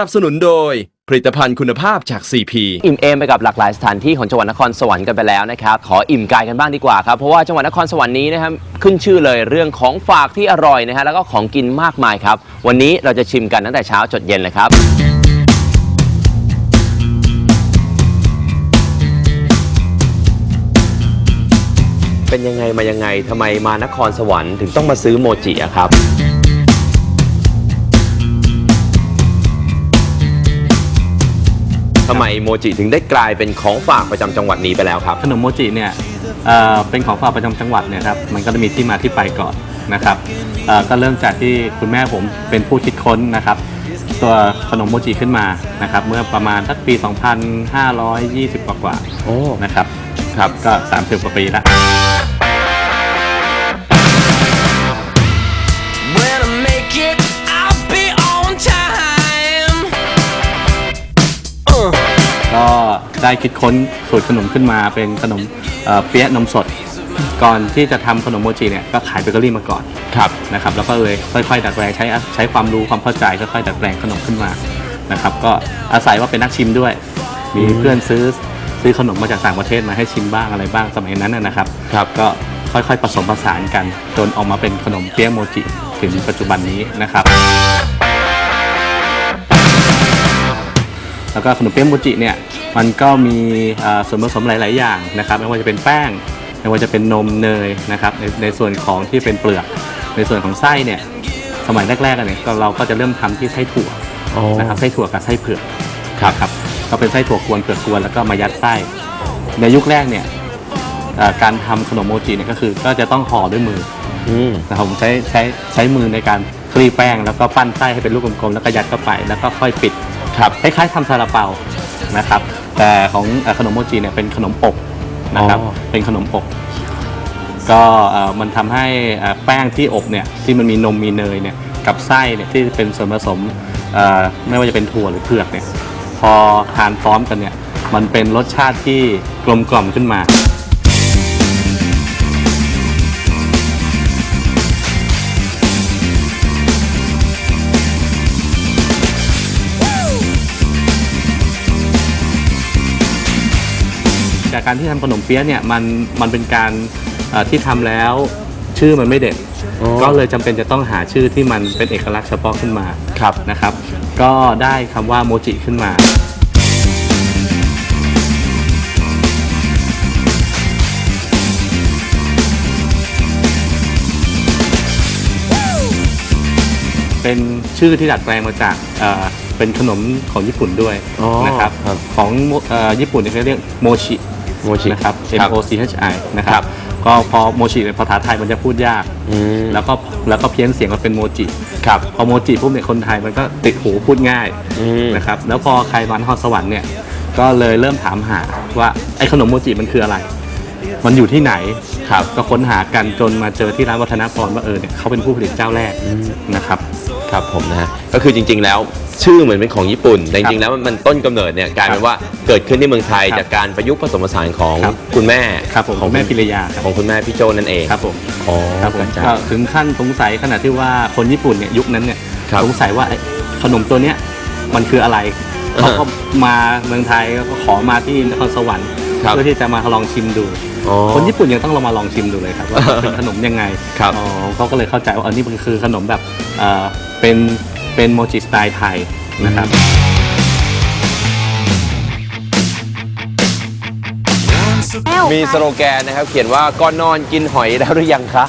นับสนุนโดย ผลิตภัณฑ์คุณภาพจาก CP อิ่มเอมไปกับหลากหลายสถานที่ของจังหวัดนครสวรรค์กันไปแล้วนะครับ ขออิ่มกายกันบ้างดีกว่าครับ เพราะว่าจังหวัดนครสวรรค์นี้นะครับขึ้นชื่อเลยเรื่องของฝากที่อร่อยนะฮะแล้วก็ของกินมากมายครับ วันนี้เราจะชิมกันตั้งแต่เช้าจดเย็นเลยครับ เป็นยังไงมายังไงทำไมมานครสวรรค์ถึงต้องมาซื้อโมจิอะครับ ทำไมโมจิถึงได้กลายเป็นของฝากประจำจังหวัดนี้ไปแล้วครับ ขนมโมจิเนี่ยเอ่อเป็นของฝากประจำจังหวัดเนี่ยครับมันก็จะมีที่มาที่ไปก่อนนะครับเอ่อก็เริ่มจากที่คุณแม่ผมเป็นผู้คิดค้นนะครับ ตัวขนมโมจิขึ้นมานะครับเมื่อประมาณสักปี 2520 กว่ากว่าๆโอ้นะครับครับก็ 30 กว่าปีแล้ว ได้คิดค้นสูตรขนมขึ้นมาเป็นขนมเอ่อเปี๊ยะนมสด ก่อนที่จะทำขนมโมจิเนี่ยก็ขายเบเกอรี่มาก่อนครับนะครับแล้วก็เลยค่อยๆ ดัดแปลงใช้ใช้ความรู้ความเข้าใจค่อยๆดัดแปลงขนมขึ้นมานะครับก็อาศัยว่าเป็นนักชิมด้วย มีเพื่อนซื้อซื้อขนมมาจากต่างประเทศมาให้ชิมบ้างอะไรบ้างสมัยนั้นนะนะครับ ครับ ก็ค่อยๆผสมผสานกัน จนออกมาเป็นขนมเปี๊ยะโมจิถึงปัจจุบันนี้นะครับ แล้วก็ขนมเปี๊ยะโมจิเนี่ย มันก็มีเอ่อส่วนผสมหลาย ๆ อย่างนะครับไม่ว่าจะเป็นแป้งไม่ว่าจะเป็นนมเนยนะครับในในส่วนของที่เป็นเปลือก ในส่วนของไส้เนี่ยสมัยแรกๆเนี่ยก็เราก็จะเริ่มทำที่ไส้ถั่วอ๋อนะครับไส้ถั่วกับไส้เผือกครับครับก็เป็นไส้ถั่วกวนเผือกกวนแล้วก็มายัดไส้ ในยุคแรกเนี่ยเอ่อการทำขนมโมจิเนี่ยก็คือก็จะต้องห่อด้วยมืออืมนะครับผมใช้ใช้ใช้มือในการคลี่แป้ง แล้วก็ปั้นไส้ให้เป็นลูกกลมๆแล้วก็ยัดเข้าไป แล้วก็ค่อยปิดครับคล้ายๆทำซาลาเปา นะครับ แต่ของเอ่อขนมโมจิเนี่ยเป็นขนมอบนะครับอ๋อ เป็นขนมอบ ก็เอ่อมันทำให้เอ่อแป้งที่อบเนี่ยที่มันมีนมมีเนยเนี่ยกับไส้เนี่ยที่เป็นส่วนผสมเอ่อไม่ว่าจะเป็นถั่วหรือเผือกเนี่ยพอทานพร้อมกันเนี่ยมันเป็นรสชาติที่กลมกล่อมขึ้นมา กการที่ทำขนมเปี๊ยะเนี่ยมันมันเป็นการเอ่อที่ทำแล้วชื่อมันไม่เด่นอ๋อ ก็เลยจำเป็นจะต้องหาชื่อที่มันเป็นเอกลักษณ์เฉพาะขึ้นมาครับ นะครับ ก็ได้คำว่าโมจิขึ้นมา เป็นชื่อที่ดัดแปลงมาจากเอ่อเป็นขนมของญี่ปุ่นด้วยอ๋อนะครับ ครับ ของเอ่อญี่ปุ่นเนี่ยเขาเรียกโมชิ โมจินะครับ M ครับ O C H I นะคครัรับบก็พอโมชิในภาษาไทยมันจะพูดยากอืมแล้วก็แล้วก็เพี้ยนเสียงมาเป็นโมจิ ครับพอโมจิปุ๊บเนี่ยคนไทยมันก็ติดหูพูดง่ายอืมนะครับ แล้วพอใครมานครสวรรค์เนี่ย ก็เลยเริ่มถามหาว่าไอ้ขนมโมจิมันคืออะไร มันอยู่ที่ไหน ครับ ก็ค้นหากันจนมาเจอที่ร้านวัฒนพรว่าเออเนี่ยเขาเป็นผู้ผลิตเจ้าแรกนะครับ ครับผมนะฮะก็คือจริง ๆ แล้ว ชื่อเหมือนเป็นของญี่ปุ่น แต่จริงๆแล้วมันต้นกำเนิดเนี่ยกลายเป็นว่าเกิดขึ้นที่เมืองไทย ครับจากการประยุกต์ผสมผสานของครับ คุณแม่ครับผมของแม่พิรยาครับของคุณแม่พี่โจนั่นเองครับผมอ๋อครับผมกระจายก็ถึงขั้นสงสัยขนาดที่ว่าคนญี่ปุ่นเนี่ยยุคนั้นเนี่ยครับสงสัยว่าไอ้ขนมตัวเนี้ยมันคืออะไรอ่าเขาก็มาเมืองไทยก็ขอมาที่นครสวรรค์ครับ เพื่อที่จะมาลองชิมดู อ๋อ คนญี่ปุ่นยังต้องลองมาลองชิมดูเลยครับว่ามันเป็นขนมยังไงครับอ๋อเขาก็เลยเข้าใจว่าอันนี้มันคือขนมแบบเอ่อเป็น เป็นโมจิสไตล์ไทยนะครับมีสโลแกนนะครับ เขียนว่าก่อนนอนกินหอยแล้วหรือยังคะ